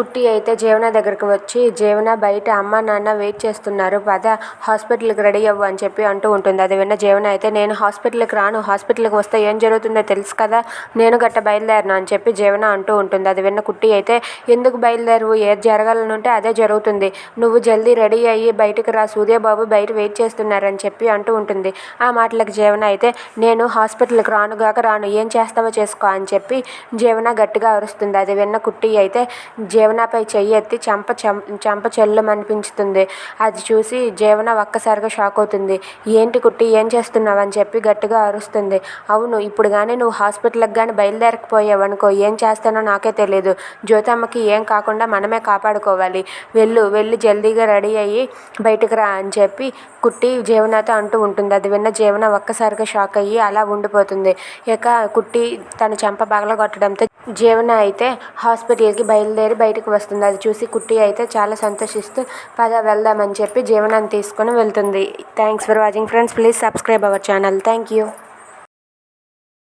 కుట్టి అయితే జీవన దగ్గరకు వచ్చి జీవన బయట అమ్మ నాన్న వెయిట్ చేస్తున్నారు. పద హాస్పిటల్కి రెడీ అవ్వు అని చెప్పి అంటూ ఉంటుంది. అది విన్న జీవన అయితే నేను హాస్పిటల్కి రాను. హాస్పిటల్కి వస్తే ఏం జరుగుతుందో తెలుసు కదా. నేను గట్ట బయలుదేరను అని చెప్పి జీవన అంటూ ఉంటుంది. అది విన్న కుట్టి అయితే ఎందుకు బయలుదేరవు? ఏది జరగాలని ఉంటే అదే జరుగుతుంది. నువ్వు జల్దీ రెడీ అయ్యి బయటకు రా. సూర్యబాబు బయట వెయిట్ చేస్తున్నారని చెప్పి అంటూ ఉంటుంది. ఆ మాటలకు జీవన అయితే నేను హాస్పిటల్కి రానుగాక రాను. ఏం చేస్తావో చేసుకో అని చెప్పి జీవన గట్టిగా అరుస్తుంది. అది విన్న కుట్టి అయితే జీవనపై చెయ్యి ఎత్తి చెంప చెంప చెల్లుమనిపించుతుంది. అది చూసి జీవన ఒక్కసారిగా షాక్ అవుతుంది. ఏంటి కుట్టి ఏం చేస్తున్నావు అని చెప్పి గట్టిగా అరుస్తుంది. అవును ఇప్పుడు కానీ నువ్వు హాస్పిటల్కి కానీ బయలుదేరకపోయావు అనుకో ఏం చేస్తానో నాకే తెలియదు జ్యోతమ్మకి ఏం కాకుండా మనమే కాపాడుకోవాలి. వెళ్ళు వెళ్ళి జల్దీగా రెడీ అయ్యి బయటకు రా అని చెప్పి కుట్టి జీవనతో అంటూ ఉంటుంది. అది విన్న జీవన ఒక్కసారిగా షాక్ అయ్యి అలా ఉండిపోతుంది. ఇక కుట్టి తన చెంప పగలగొట్టడంతో జీవన అయితే హాస్పిటల్కి బయలుదేరి బయటకు వస్తుంది. అది చూసి కుట్టి అయితే చాలా సంతోషిస్తూ పద వెళ్దామని చెప్పి జీవనాన్ని తీసుకొని వెళ్తుంది. Thanks for watching friends please subscribe our channel thank you